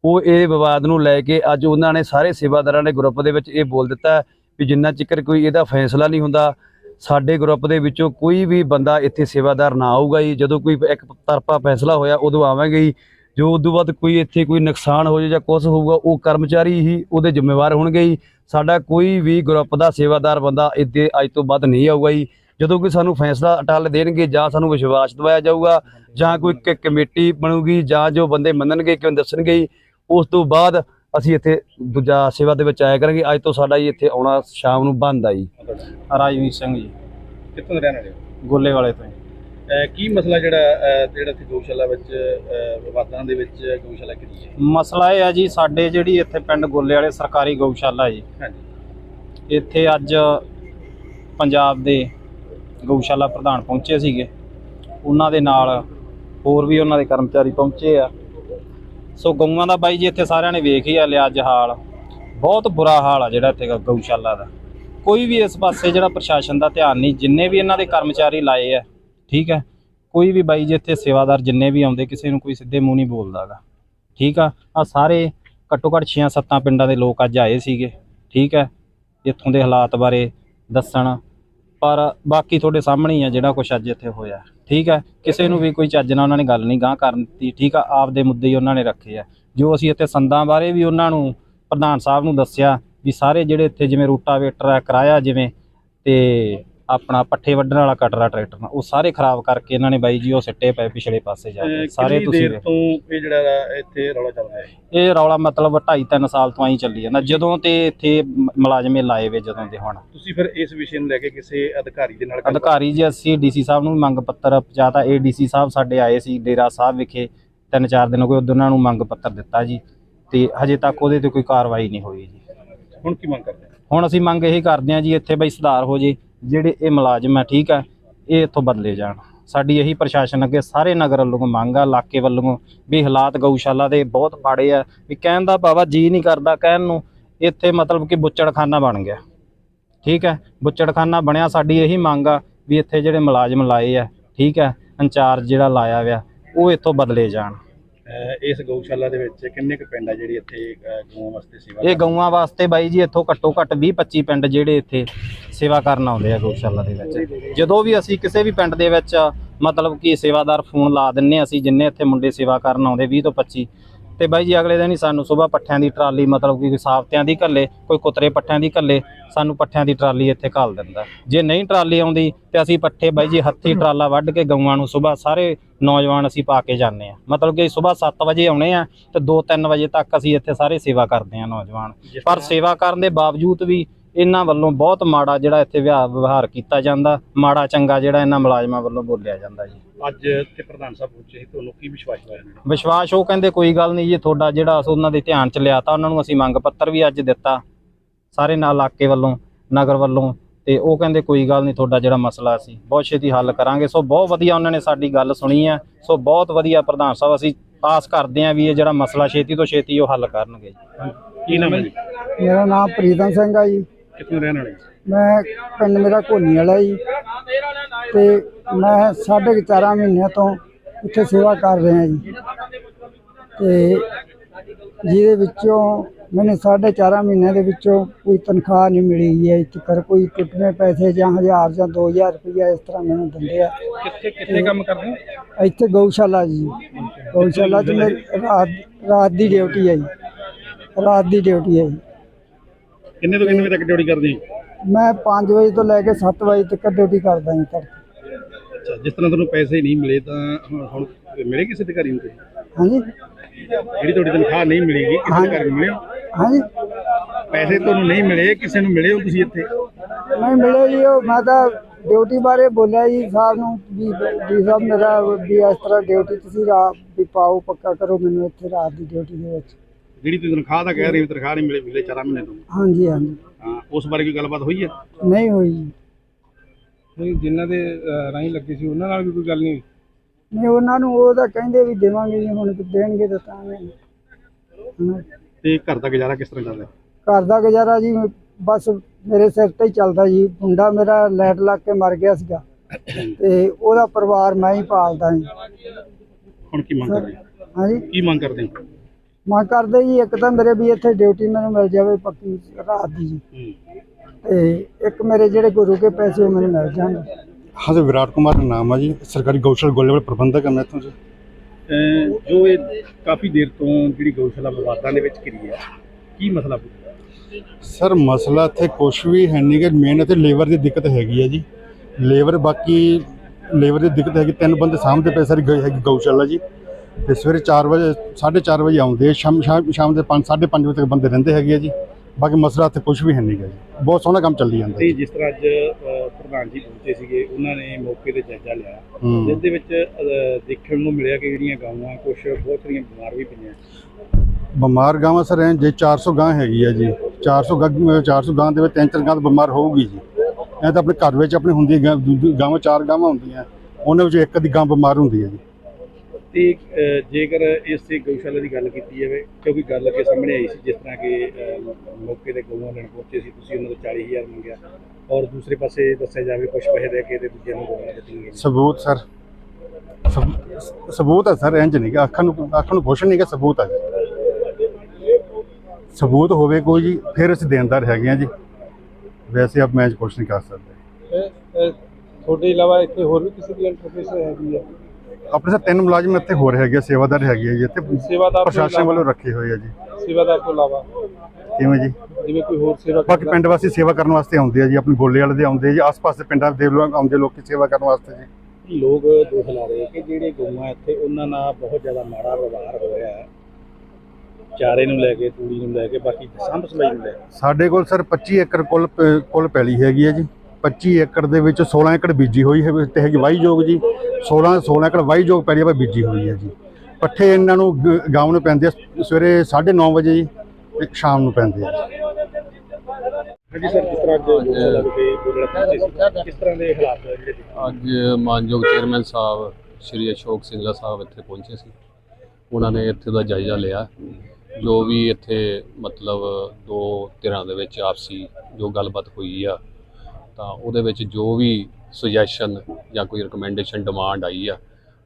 ਉਹ ਇਹ ਵਿਵਾਦ ਨੂੰ ਲੈ ਕੇ ਅੱਜ ਉਹਨਾਂ ਨੇ ਸਾਰੇ ਸੇਵਾਦਾਰਾਂ ਨੇ ਗਰੁੱਪ ਦੇ ਵਿੱਚ ਇਹ ਬੋਲ ਦਿੱਤਾ ਵੀ ਜਿੰਨਾ ਚਿਕਰ ਕੋਈ ਇਹਦਾ ਫੈਸਲਾ ਨਹੀਂ ਹੁੰਦਾ, ਸਾਡੇ ਗਰੁੱਪ ਦੇ ਵਿੱਚੋਂ ਕੋਈ ਵੀ ਬੰਦਾ ਇੱਥੇ ਸੇਵਾਦਾਰ ਨਾ ਆਊਗਾ ਜੀ। ਜਦੋਂ ਕੋਈ ਇੱਕ ਤਰਫਾ ਫੈਸਲਾ ਹੋਇਆ, ਉਦੋਂ ਆਵਾਂਗੇ ਜੀ। ਜੋ ਉਦੋਂ ਬਾਅਦ ਕੋਈ ਇੱਥੇ ਕੋਈ ਨੁਕਸਾਨ ਹੋ ਜਾਏ ਜਾਂ ਕੁਝ ਹੋਊਗਾ, ਉਹ ਕਰਮਚਾਰੀ ਹੀ ਉਹਦੇ ਜ਼ਿੰਮੇਵਾਰ ਹੋਣਗੇ ਜੀ। ਸਾਡਾ ਕੋਈ ਵੀ ਗਰੁੱਪ ਦਾ ਸੇਵਾਦਾਰ ਬੰਦਾ ਇੱਥੇ ਅੱਜ ਤੋਂ ਬਾਅਦ ਨਹੀਂ ਆਊਗਾ ਜੀ। ਜਦੋਂ ਕੋਈ ਸਾਨੂੰ ਫੈਸਲਾ ਅਟਲ ਦੇਣਗੇ ਜਾਂ ਸਾਨੂੰ ਵਿਸ਼ਵਾਸ ਦਿਵਾਇਆ ਜਾਊਗਾ ਜਾਂ ਕੋਈ ਕਮੇਟੀ ਬਣੂਗੀ ਜਾਂ ਜੋ ਬੰਦੇ ਮੰਨਣਗੇ ਕਿਉਂ ਦੱਸਣਗੇ ਉਸ ਤੋਂ ਬਾਅਦ ਅਸੀਂ ਇੱਥੇ ਦੂਜਾ ਸੇਵਾ ਦੇ ਵਿੱਚ ਆਇਆ ਕਰਾਂਗੇ। ਅੱਜ ਤੋਂ ਸਾਡਾ ਜੀ ਇੱਥੇ ਆਉਣਾ ਸ਼ਾਮ ਨੂੰ ਬੰਦ ਆ ਜੀ। ਰਾਜਵੀਰ ਸਿੰਘ ਜੀ। ਕਿੱਥੋਂ ਦੇ ਰਹਿਣ ਵਾਲੇ ਗੋਲੇ ਵਾਲੇ ਤੋਂ ਕੀ ਮਸਲਾ ਜਿਹੜਾ ਜਿਹੜਾ ਇੱਥੇ ਗਊਸ਼ਾਲਾ ਵਿੱਚ ਵਿਵਾਦਾਂ ਦੇ ਵਿੱਚ ਗਊਸ਼ਾਲਾ ਕਿਹਦੀ ਹੈ? ਮਸਲਾ ਇਹ ਆ ਜੀ ਸਾਡੇ ਜਿਹੜੀ ਇੱਥੇ ਪਿੰਡ ਗੋਲੇ ਵਾਲੇ ਸਰਕਾਰੀ ਗਊਸ਼ਾਲਾ ਜੀ ਹਾਂਜੀ। ਇੱਥੇ ਅੱਜ ਪੰਜਾਬ ਦੇ ਗਊਸ਼ਾਲਾ ਪ੍ਰਧਾਨ ਪਹੁੰਚੇ ਸੀਗੇ। ਉਹਨਾਂ ਦੇ ਨਾਲ ਹੋਰ ਵੀ ਉਹਨਾਂ ਦੇ ਕਰਮਚਾਰੀ ਪਹੁੰਚੇ ਆ। ਸੋ ਗਊਆਂ ਦਾ ਬਾਈ ਜੀ ਇੱਥੇ ਸਾਰਿਆਂ ਨੇ ਵੇਖ ਹੀ ਆ ਲਿਆ ਅੱਜ ਹਾਲ। ਬਹੁਤ ਬੁਰਾ ਹਾਲ ਆ ਜਿਹੜਾ ਇੱਥੇ ਗ- ਗਊਸ਼ਾਲਾ ਦਾ। ਕੋਈ ਵੀ ਇਸ ਪਾਸੇ ਜਿਹੜਾ ਪ੍ਰਸ਼ਾਸਨ ਦਾ ਧਿਆਨ ਨਹੀਂ, ਜਿੰਨੇ ਵੀ ਇਹਨਾਂ ਦੇ ਕਰਮਚਾਰੀ ਲਾਏ ਆ, ਠੀਕ ਹੈ? ਕੋਈ ਵੀ ਬਾਈ ਜੀ ਇੱਥੇ ਸੇਵਾਦਾਰ ਜਿੰਨੇ ਵੀ ਆਉਂਦੇ, ਕਿਸੇ ਨੂੰ ਕੋਈ ਸਿੱਧੇ ਮੂੰਹ ਨਹੀਂ ਬੋਲਦਾਗਾ ਠੀਕ ਆ? ਆ ਸਾਰੇ ਘੱਟੋ ਘੱਟ 6-7 ਪਿੰਡਾਂ ਦੇ ਲੋਕ ਅੱਜ ਆਏ ਸੀਗੇ, ਠੀਕ ਹੈ? ਇੱਥੋਂ ਦੇ ਹਾਲਾਤ ਬਾਰੇ ਦੱਸਣ। ਪਰ ਬਾਕੀ ਤੁਹਾਡੇ ਸਾਹਮਣੇ ਹੀ ਆ ਜਿਹੜਾ ਕੁਝ ਅੱਜ ਇੱਥੇ ਹੋਇਆ। ਠੀਕ ਹੈ? ਕਿਸੇ ਨੂੰ ਵੀ ਕੋਈ ਚੱਜ ਨਾਲ ਉਹਨਾਂ ਨੇ ਗੱਲ ਨਹੀਂ ਗਾਂ ਕਰਨ ਦਿੱਤੀ, ਠੀਕ ਆ? ਆਪਦੇ ਮੁੱਦੇ ਹੀ ਉਹਨਾਂ ਨੇ ਰੱਖੇ ਆ। ਜੋ ਅਸੀਂ ਇੱਥੇ ਸੰਦਾਂ ਬਾਰੇ ਵੀ ਉਹਨਾਂ ਨੂੰ ਪ੍ਰਧਾਨ ਸਾਹਿਬ ਨੂੰ ਦੱਸਿਆ ਵੀ ਸਾਰੇ ਜਿਹੜੇ ਇੱਥੇ ਜਿਵੇਂ ਰੂਟਾਵੇਟਰ ਆ, ਕਰਾਇਆ ਜਿਵੇਂ ਤੇ ਆਪਣਾ ਪੱਠੇ ਵੱਢਣ ਵਾਲਾ ਕਟਰਾ ਟਰੈਕਟਰ ਨਾਲ ਉਹ ਸਾਰੇ ਖਰਾਬ ਕਰਕੇ ਇਹਨਾਂ ਨੇ ਬਾਈ ਜੀ ਉਹ ਸਿੱਟੇ ਪਏ ਪਿਛਲੇ ਪਾਸੇ ਜਾ ਕੇ ਸਾਰੇ ਤੁਸੀਂ ਦੇਰ। ਤੋਂ ਇਹ ਜਿਹੜਾ ਇੱਥੇ ਰੌਲਾ ਚੱਲਦਾ ਹੈ ਇਹ ਰੌਲਾ ਮਤਲਬ 2.5 3 ਸਾਲ ਤੋਂ ਆਈ ਚੱਲੀ ਜਾਂਦਾ ਜਦੋਂ ਤੇ ਇੱਥੇ ਮੁਲਾਜ਼ਮੇ ਲਾਏ ਵੇ ਜਦੋਂ ਦੇ ਹੁਣ ਤੁਸੀਂ ਫਿਰ ਇਸ ਵਿਸ਼ੇ ਨੂੰ ਲੈ ਕੇ ਕਿਸੇ ਅਧਿਕਾਰੀ ਦੇ ਨਾਲ ਅਧਿਕਾਰੀ ਜੀ ਅਸੀਂ ਡੀਸੀ ਸਾਹਿਬ ਨੂੰ ਮੰਗ ਪੱਤਰ ਪਹੁੰਚਾਤਾ ਇਹ ਡੀਸੀ ਸਾਹਿਬ ਸਾਡੇ ਆਏ ਸੀ ਡੇਰਾ ਸਾਹਿਬ ਵਿਖੇ ਤਿੰਨ ਚਾਰ ਦਿਨ ਹੋ ਗਏ ਉਹਨਾਂ ਨੂੰ ਮੰਗ ਪੱਤਰ ਦਿੱਤਾ ਜੀ ਤੇ ਹਜੇ ਤੱਕ ਉਹਦੇ ਤੇ ਕੋਈ ਕਾਰਵਾਈ ਨਹੀਂ ਹੋਈ ਜੀ ਹੁਣ ਕੀ ਮੰਗ ਕਰਦੇ? ਹੁਣ ਅਸੀਂ ਮੰਗ ਇਹੀ ਕਰਦੇ ਹਾਂ ਜੀ ਇੱਥੇ ਬਈ ਸੁਧਾਰ ਹੋ ਜੇ ਜਿਹੜੇ ਇਹ ਮੁਲਾਜ਼ਮ ਹੈ ਠੀਕ ਹੈ ਇਹ ਇੱਥੋਂ ਬਦਲੇ ਜਾਣ। ਸਾਡੀ ਇਹੀ ਪ੍ਰਸ਼ਾਸਨ ਅੱਗੇ ਸਾਰੇ ਨਗਰ ਵੱਲੋਂ ਮੰਗ ਆ, ਇਲਾਕੇ ਵੱਲੋਂ ਵੀ ਹਾਲਾਤ ਗਊਸ਼ਾਲਾ ਦੇ ਬਹੁਤ ਮਾੜੇ ਆ, ਵੀ ਕਹਿਣ ਦਾ ਭਾਵਾ ਜੀ ਨਹੀਂ ਕਰਦਾ ਕਹਿਣ ਨੂੰ, ਇੱਥੇ ਮਤਲਬ ਕਿ ਬੁੱਚੜਖਾਨਾ ਬਣ ਗਿਆ। ਠੀਕ ਹੈ ਬੁੱਚੜਖਾਨਾ ਬਣਿਆ, ਸਾਡੀ ਇਹੀ ਮੰਗ ਆ ਵੀ ਇੱਥੇ ਜਿਹੜੇ ਮੁਲਾਜ਼ਮ ਲਾਏ ਆ, ਠੀਕ ਹੈ ਇੰਚਾਰਜ ਜਿਹੜਾ ਲਾਇਆ ਹੋਇਆ ਉਹ ਇੱਥੋਂ ਬਦਲੇ ਜਾਣ। ਇਸ ਗਊਸ਼ਾਲਾ ਦੇ ਵਿੱਚ ਕਿੰਨੇ ਕੁ ਪਿੰਡ ਆ ਜਿਹੜੇ ਇੱਥੇ ਗਊਆਂ ਵਾਸਤੇ ਸੇਵਾ ਇਹ ਗਊਆਂ ਵਾਸਤੇ ਬਾਈ ਜੀ ਇੱਥੋਂ ਘੱਟੋ ਘੱਟ 20 25 ਪਿੰਡ ਜਿਹੜੇ ਇੱਥੇ ਸੇਵਾ ਕਰਨ ਆਉਂਦੇ ਆ ਗਊਸ਼ਾਲਾ ਦੇ ਵਿੱਚ। ਜਦੋਂ ਵੀ ਅਸੀਂ ਕਿਸੇ ਵੀ ਪਿੰਡ ਦੇ ਵਿੱਚ ਮਤਲਬ ਕਿ ਸੇਵਾਦਾਰ ਫੋਨ ਲਾ ਦਿੰਨੇ ਅਸੀਂ ਜਿੰਨੇ ਇੱਥੇ ਮੁੰਡੇ ਸੇਵਾ ਕਰਨ ਆਉਂਦੇ 20 ਤੋਂ 25 ਤੇ ਬਾਈ ਜੀ ਅਗਲੇ ਦਿਨ ਹੀ ਸਾਨੂੰ ਸਵੇਰ ਪੱਠਿਆਂ ਦੀ ਟਰਾਲੀ ਮਤਲਬ ਕਿ ਸਾਫਤਿਆਂ ਦੀ ਘੱਲੇ ਕੋਈ ਕੁਤਰੇ ਪੱਠਿਆਂ ਦੀ ਘੱਲੇ ਸਾਨੂੰ ਪੱਠਿਆਂ ਦੀ ਟਰਾਲੀ ਇੱਥੇ ਘੱਲ ਦਿੰਦਾ। ਜੇ ਨਹੀਂ ਟਰਾਲੀ ਆਉਂਦੀ ਤੇ ਅਸੀਂ ਪੱਠੇ ਬਾਈ ਜੀ ਹੱਥੀ ਟਰਾਲਾ ਵੱਢ ਕੇ ਗਊਆਂ ਨੂੰ ਸਵੇਰ ਸਾਰੇ ਨੌਜਵਾਨ ਅਸੀਂ ਪਾ ਕੇ ਜਾਂਦੇ ਆ ਮਤਲਬ ਕਿ ਸਵੇਰ 7 ਵਜੇ ਆਉਣੇ ਆ ਤੇ 2-3 ਵਜੇ ਤੱਕ ਅਸੀਂ ਇੱਥੇ ਸਾਰੇ ਸੇਵਾ ਕਰਦੇ ਆ ਨੌਜਵਾਨ। ਪਰ ਸੇਵਾ ਕਰਨ ਦੇ ਬਾਵਜੂਦ ਵੀ ਇਹਨਾਂ ਵੱਲੋਂ ਬਹੁਤ ਮਾੜਾ ਜਿਹੜਾ ਇੱਥੇ ਵਿਹਾਰ ਵਿਵਹਾਰ ਕੀਤਾ ਜਾਂਦਾ। ਮਾੜਾ ਚੰਗਾ ਜਿਹੜਾ ਇਹਨਾਂ ਮੁਲਾਜ਼ਮਾਂ ਵੱਲੋਂ ਬੋਲਿਆ ਜਾਂਦਾ ਜੀ। ਅੱਜ ਤੇ ਪ੍ਰਧਾਨ ਸਾਹਿਬ ਪੁੱਛੇ ਸੀ ਤੁਹਾਨੂੰ ਕੀ ਵਿਸ਼ਵਾਸ ਹੋਇਆ ਇਹਨਾਂ ਦਾ? ਵਿਸ਼ਵਾਸ ਉਹ ਕਹਿੰਦੇ ਕੋਈ ਗੱਲ ਨਹੀਂ ਜੀ ਤੁਹਾਡਾ ਜਿਹੜਾ ਅਸੀਂ ਉਹਨਾਂ ਦੇ ਧਿਆਨ ਚ ਲਿਆ ਤਾ ਉਹਨਾਂ ਨੂੰ ਅਸੀਂ ਮੰਗ ਪੱਤਰ ਵੀ ਅੱਜ ਦਿੱਤਾ ਸਾਰੇ ਨਾਲ ਇਲਾਕੇ ਵੱਲੋਂ ਨਗਰ ਵੱਲੋਂ ਤੇ ਉਹ ਕਹਿੰਦੇ ਕੋਈ ਗੱਲ ਨਹੀਂ ਤੁਹਾਡਾ ਜਿਹੜਾ ਮਸਲਾ ਸੀ ਬਹੁਤ ਛੇਤੀ ਹੱਲ ਕਰਾਂਗੇ। ਸੋ ਬਹੁਤ ਵਧੀਆ ਉਹਨਾਂ ਨੇ ਸਾਡੀ ਗੱਲ ਸੁਣੀ ਹੈ ਸੋ ਬਹੁਤ ਵਧੀਆ ਪ੍ਰਧਾਨ ਸਾਹਿਬ ਅਸੀਂ ਆਸ ਕਰਦੇ ਹਾਂ ਵੀ ਇਹ ਜਿਹੜਾ ਮਸਲਾ ਛੇਤੀ ਤੋਂ ਛੇਤੀ ਉਹ ਹੱਲ ਕਰਨਗੇ। ਜੀ ਕੀ ਨਾਮ ਹੈ ਜੀ? ਮੇਰਾ ਨਾਮ ਪ੍ਰੀਤਮ ਸਿੰਘ ਆ ਜੀ। ਕਿੱਥੋਂ ਰਹਿਣ ਵਾਲੇ? ਮੈਂ ਪਿੰਡ ਮੇਰਾ ਘੋਨੀ ਵਾਲਾ ਜੀ। ਤੇ ਮੈਂ ਸਾਢੇ ਕੁ ਚਾਰਾਂ ਮਹੀਨਿਆਂ ਤੋਂ ਇੱਥੇ ਸੇਵਾ ਕਰ ਰਿਹਾ ਜੀ। ਤੇ ਜਿਹਦੇ ਵਿੱਚੋਂ ਮੈਨੂੰ ਸਾਢੇ ਚਾਰਾਂ ਮਹੀਨਿਆਂ ਦੇ ਵਿੱਚੋਂ ਕੋਈ ਤਨਖਾਹ ਨਹੀਂ ਮਿਲੀ ਹੈ ਇੱਥੇ ਕਰ ਕੋਈ ਟੁੱਟਵੇਂ ਪੈਸੇ ਜਾਂ 1000 ਜਾਂ 2000 ਰੁਪਇਆ ਇਸ ਤਰ੍ਹਾਂ ਮੈਨੂੰ ਦਿੰਦੇ ਆ। ਕਿੱਥੇ ਕਿੱਥੇ ਕੰਮ ਕਰਦੇ ਹੋ? ਇੱਥੇ ਗਊਸ਼ਾਲਾ ਜੀ। ਗਊਸ਼ਾਲਾ 'ਚ ਮੇਰੀ ਰਾਤ ਰਾਤ ਦੀ ਡਿਊਟੀ ਹੈ ਜੀ। ਰਾਤ ਦੀ ਡਿਊਟੀ ਹੈ ਜੀ। ਕਿੰਨੇ ਤੋਂ ਕਿੰਨੇ ਵਜੇ ਤੱਕ ਡਿਊਟੀ ਕਰਦੇ ਹੋ? ਮੈਂ 5 ਵਜੇ ਤੋਂ ਲੈ ਕੇ 7 ਵਜੇ ਤੱਕ ਡਿਊਟੀ ਕਰਦਾ ਹਾਂ ਤੜਕੇ ਅੱਛਾ ਜਿਸ ਤਰ੍ਹਾਂ ਤੁਹਾਨੂੰ ਪੈਸੇ ਨਹੀਂ ਮਿਲੇ ਤਾਂ ਹੁਣ ਹੁਣ ਮਿਲੇ ਕਿਸੇ ਅਧਿਕਾਰੀ ਨੂੰ ਤੁਸੀਂ? ਹਾਂਜੀ। ਜਿਹੜੀ ਤੁਹਾਡੀ ਤਨਖਾਹ ਨਹੀਂ ਮਿਲੇਗੀ ਕਿਸੇ ਅਧਿਕਾਰੀ ਨੂੰ ਮਿਲੇ ਹੋ ਹਾਂਜੀ। ਪੈਸੇ ਤੁਹਾਨੂੰ ਨਹੀਂ ਮਿਲੇ ਕਿਸੇ ਨੂੰ ਮਿਲੇ ਹੋ ਤੁਸੀਂ ਇੱਥੇ? ਨਹੀਂ ਮਿਲੇ ਜੀ ਉਹ ਮੈਂ ਤਾਂ ਡਿਊਟੀ ਬਾਰੇ ਬੋਲਿਆ ਜੀ ਸਾਹਿਬ ਨੂੰ ਵੀ ਜੀ ਸਾਹਿਬ ਮੇਰਾ ਵੀ ਇਸ ਤਰ੍ਹਾਂ ਡਿਊਟੀ ਤੁਸੀਂ ਰਾਤ ਵੀ ਪਾਓ ਪੱਕਾ ਕਰੋ ਮੈਨੂੰ ਇੱਥੇ ਰਾਤ ਦੀ ਡਿਊਟੀ ਦੇ ਵਿੱਚ। ਜਿਹੜੀ ਤੁਸੀਂ ਤਨਖਾਹ ਦਾ ਕਹਿ ਰਹੇ ਹੋ ਤਨਖਾਹ ਨਹੀਂ ਮਿਲੇ ਮਿਲੇ 4 ਮਹੀਨੇ ਤੋਂ। ਹਾਂਜੀ ਹਾਂਜੀ। ਹਾਂ ਉਸ ਬਾਰੇ ਕੋਈ ਗੱਲਬਾਤ ਹੋਈ ਹੈ? ਨਹੀਂ ਹੋਈ ਜੀ। ਨਹੀਂ ਜਿਨ੍ਹਾਂ ਦੇ ਰਾਹੀਂ ਲੱਗੀ ਸੀ ਉਹਨਾਂ ਨਾਲ ਵੀ ਕੋਈ ਗੱਲ ਨਹੀਂ ਨਹੀਂ ਉਹਨਾਂ ਨੂੰ ਉਹ ਤਾਂ ਕਹਿੰਦੇ ਵੀ ਦੇਵਾਂਗੇ ਜੀ ਹੁਣ ਦੇਣਗੇ ਤਾਂ ਤਾਂ ਵੀ। ਹਾਂ। ਤੇ ਘਰ ਦਾ ਗੁਜ਼ਾਰਾ ਕਿਸ ਤਰ੍ਹਾਂ ਚੱਲਦਾ ਘਰ ਦਾ ਗੁਜ਼ਾਰਾ ਜੀ ਬਸ ਮੇਰੇ ਸਿਰ ਤੇ ਹੀ ਚੱਲਦਾ ਜੀ। ਮੁੰਡਾ ਮੇਰਾ ਲੈਟ ਲੱਗ ਕੇ ਮਰ ਗਿਆ ਸੀਗਾ। ਤੇ ਉਹਦਾ ਪਰਿਵਾਰ ਮੈਂ ਹੀ ਪਾਲਦਾ ਜੀ। ਹੁਣ ਕੀ ਮੰਗ ਕਰਦੇ ਹੋ? ਹਾਂਜੀ। ਕੀ ਮੰਗ ਕਰਦੇ ਹੋ? ਮੰਗ ਕਰਦੇ ਜੀ ਇੱਕ ਤਾਂ ਮੇਰੇ ਵੀ ਇੱਥੇ ਡਿਊਟੀ ਮੈਨੂੰ ਮਿਲ ਜਾਵੇ ਪੱਕੀ ਰਾਤ ਦੀ ਜੀ। ਤੇ ਇੱਕ ਮੇਰੇ ਜਿਹੜੇ ਗੁਰੂ ਕੇ ਪੈਸੇ ਉਹ ਮੈਨੂੰ ਮਿਲ ਜਾਣ। ਹਾਂ ਜੀ ਵਿਰਾਟ ਕੁਮਾਰ ਦਾ ਨਾਮ ਆ ਜੀ ਸਰਕਾਰੀ ਗਊਸ਼ਾਲਾ ਗੋਲੇਵਾਲ ਪ੍ਰਬੰਧਕ ਹਾਂ ਮੈਂ ਇੱਥੋਂ ਜੀ। ਜੋ ਇਹ ਕਾਫੀ ਦੇਰ ਤੋਂ ਜਿਹੜੀ ਗਊਸ਼ਾਲਾ ਵਿਵਾਦਾਂ ਦੇ ਵਿੱਚ ਘਿਰੀ ਹੈ ਕੀ ਮਸਲਾ ਸਰ ਮਸਲਾ ਇੱਥੇ ਕੁਛ ਵੀ ਹੈ ਨਹੀਂ ਕਿ ਮੇਨ ਇੱਥੇ ਲੇਬਰ ਦੀ ਦਿੱਕਤ ਹੈਗੀ ਹੈ ਜੀ। ਲੇਬਰ ਬਾਕੀ ਲੇਬਰ ਦੀ ਦਿੱਕਤ ਹੈਗੀ ਤਿੰਨ ਬੰਦੇ ਸਾਹਮਣੇ ਪਏ ਸਾਰੀ ਹੈਗੀ ਗਊਸ਼ਾਲਾ ਜੀ। ਤੇ ਸਵੇਰੇ 4 ਵਜੇ 4:30 ਵਜੇ ਆਉਂਦੇ ਸ਼ਾਮ ਸ਼ਾਮ ਦੇ 5 5:30 ਵਜੇ ਤੱਕ ਬੰਦੇ ਰਹਿੰਦੇ ਹੈਗੇ ਆ ਜੀ। ਬਾਕੀ ਮਸਲਾ ਇੱਥੇ ਕੁਛ ਵੀ ਹੈ ਨਹੀਂ ਗਾ ਜੀ। ਬਹੁਤ ਸੋਹਣਾ ਕੰਮ ਚੱਲੀ ਜਾਂਦਾ ਤੇ ਜੀ। ਜਿਸ ਤਰ੍ਹਾਂ ਅੱਜ ਪ੍ਰਧਾਨ ਜੀ ਪਹੁੰਚੇ ਸੀਗੇ ਉਹਨਾਂ ਨੇ ਮੌਕੇ ਤੇ ਜਾਇਜ਼ਾ ਲਿਆ। ਜਿਸ ਦੇ ਵਿੱਚ ਦੇਖਣ ਨੂੰ ਮਿਲਿਆ ਕਿ ਜਿਹੜੀਆਂ ਗਾਵਾਂ ਕੁਝ ਬਹੁਤ ਸਾਰੀਆਂ ਬਿਮਾਰ ਵੀ ਪਈਆਂ। ਬਿਮਾਰ ਗਾਵਾਂ ਸਰ ਐਂ ਜੇ 400 ਗਾਂ ਹੈਗੀ ਆ ਜੀ 400 ਗਾਂ 400 ਗਾਂ ਦੇ ਵਿੱਚ ਤਿੰਨ ਚਾਰ ਗਾਂ ਤਾਂ ਬਿਮਾਰ ਹੋਊਗੀ ਜੀ। ਐ ਤਾਂ ਆਪਣੇ ਘਰ ਵਿੱਚ ਆਪਣੇ ਹੁੰਦੀ ਦੂ- ਦੂ- ਗਾਵਾਂ ਚਾਰ ਗਾਵਾਂ ਹੁੰਦੀਆਂ। ਉਹਨਾਂ ਵਿੱਚ ਇੱਕ ਅੱਧੀ ਗਾਂ ਬਿਮਾਰ ਹੁੰਦੀ ਹੈ ਜੀ। ਤੇ ਅਹ, ਜੇਕਰ ਇਸੇ ਗਊਸ਼ਾਲਾ ਦੀ ਗੱਲ ਕੀਤੀ ਜਾਵੇ ਕਿਉਂਕਿ ਗੱਲ ਅੱਗੇ ਸਾਹਮਣੇ ਆਈ ਸੀ ਜਿਸ ਤਰ੍ਹਾਂ ਕਿ ਅਹ, ਮੌਕੇ ਤੇ ਗਊਆਂ ਲੈਣ ਪਹੁੰਚੇ ਸੀ ਤੁਸੀਂ ਉਹਨਾਂ ਤੋਂ 40000 ਮੰਗਿਆ। ਔਰ ਦੂਸਰੇ ਪਾਸੇ ਦੱਸਿਆ ਜਾਵੇ ਕੁਝ ਪੈਸੇ ਦੇ ਕੇ ਤੇ ਦੂਜਿਆਂ ਨੂੰ ਗਊਆਂ ਦਿੱਤੀਆਂ ਸਬੂਤ ਸਰ। ਸਬ- ਸਬੂਤ ਹੈ ਸਰ ਇੰਜ ਨਹੀਂ ਕਿ ਅੱਖਾਂ ਨੂੰ ਅੱਖਾਂ ਨੂੰ ਕੁਛ ਨਹੀਂ ਕਿ ਸਬੂਤ ਹੈ ਸਬੂਤ ਹੋਵੇ ਕੋਈ ਜੀ ਫਿਰ ਅਸੀਂ ਦੇਣਦਾਰ ਹੈਗੇ ਆ ਜੀ। ਵੈਸੇ ਆਪ ਮੈਂ ਕੁਛ ਨਹੀਂ ਕਰ ਸਕਦੇ। ਤੁਹਾਡੇ ਇਲਾਵਾ ਇੱਥੇ ਹੋਰ ਵੀ ਕਿਸੇ ਦੀ ਇੰਟਰਫੇਸ ਹੈਗੀ ਹੈ ਆਪਣੇ ਸਾਥ ਤਿੰਨ ਮੁਲਾਜ਼ਮ ਇੱਥੇ ਹੋਰ ਹੈਗੇ ਆ, ਸੇਵਾਦਾਰ ਹੈਗੇ ਆ ਜੀ ਇੱਥੇ। ਸੇਵਾਦਾਰ ਤੋਂ ਪ੍ਰਸ਼ਾਸਨ ਇਲਾਵਾ- ਵੱਲੋਂ ਰੱਖੇ ਹੋਏ ਆ ਜੀ। ਸੇਵਾਦਾਰ ਤੋਂ ਇਲਾਵਾ? ਕਿਵੇਂ ਜੀ? ਜਿਵੇਂ ਕੋਈ ਹੋਰ ਸੇਵਾ ਬਾਕੀ ਪਿੰਡ ਵਾਸੀ ਸੇਵਾ ਕਰਨ ਵਾਸਤੇ ਆਉਂਦੇ ਆ ਜੀ ਆਪਣੇ ਗੋਲੇ ਵਾਲੇ ਦੇ ਆਉਂਦੇ ਆ ਜੀ ਆਸ-ਪਾਸ ਦੇ ਪਿੰਡਾਂ ਦੇ ਲੋਕ ਆਉਂਦੇ ਲੋਕੀ ਸੇਵਾ ਕਰਨ ਵਾਸਤੇ ਜੀ। ਲੋਕ ਦੋਸ਼ ਲਾ ਰਹੇ ਕਿ ਜਿਹੜੇ ਗਊਆਂ ਇੱਥੇ ਉਹਨਾਂ ਨਾਲ ਬਹੁਤ ਜ਼ਿਆਦਾ ਮਾੜਾ ਵਿਵਹਾਰ ਹੋ ਰਿਹਾ ਹੈ। ਚਾਰੇ ਨੂੰ ਲੈ ਕੇ ਤੂੜੀ ਨੂੰ ਲੈ ਕੇ ਬਾਕੀ ਸੰਭ ਸਮਾਈ ਨੂੰ ਲੈ ਕੇ। ਸਾਡੇ ਕੋਲ ਸਰ 25 ਏਕੜ ਕੁੱਲ ਪ- ਕੁੱਲ ਪੈਲੀ ਹੈਗੀ ਹੈ ਜੀ। 25 ਏਕੜ ਦੇ ਵਿੱਚ 16 ਏਕੜ ਬੀਜੀ ਹੋਈ ਹੈ ਤੇ ਹੈਗੀ ਵਾਹੀਯੋਗ ਜੀ। 16 16 ਏਕੜ ਵਾਹੀਯੋਗ ਪੈਲੀ ਆਪਾਂ ਬੀਜੀ ਹੋਈ ਹੈ ਜੀ। ਪੱਠੇ ਇਹਨਾਂ ਨੂੰ ਗ- ਗਾਂ ਨੂੰ ਪੈਂਦੇ ਸਵੇਰੇ 9:30 ਵਜੇ ਜੀ ਤੇ ਸ਼ਾਮ ਨੂੰ ਪੈਂਦੇ ਆ ਹਾਂਜੀ ਸਰ ਤਰ੍ਹਾਂ ਕਿਸ ਤਰ੍ਹਾਂ ਦੇ ਹਾਲਾਤ ਜਿਹੜੇ ਅੱਜ ਮਾਨਯੋਗ ਚੇਅਰਮੈਨ ਸਾਹਿਬ ਸ਼੍ਰੀ ਅਸ਼ੋਕ ਸਿੰਘਲਾ ਸਾਹਿਬ ਇੱਥੇ ਪਹੁੰਚੇ ਸੀ। ਉਹਨਾਂ ਨੇ ਇੱਥੇ ਦਾ ਜਾਇਜ਼ਾ ਲਿਆ। ਜੋ ਵੀ ਇੱਥੇ ਮਤਲਬ ਦੋ ਧਿਰਾਂ ਦੇ ਵਿੱਚ ਆਪਸੀ ਜੋ ਗੱਲਬਾਤ ਹੋਈ ਆ ਤਾਂ ਉਹਦੇ ਵਿੱਚ ਜੋ ਵੀ ਸੁਜੈਸ਼ਨ ਜਾਂ ਕੋਈ ਰეკਮੈਂਡੇਸ਼ਨ ਡਿਮਾਂਡ ਆਈ ਆ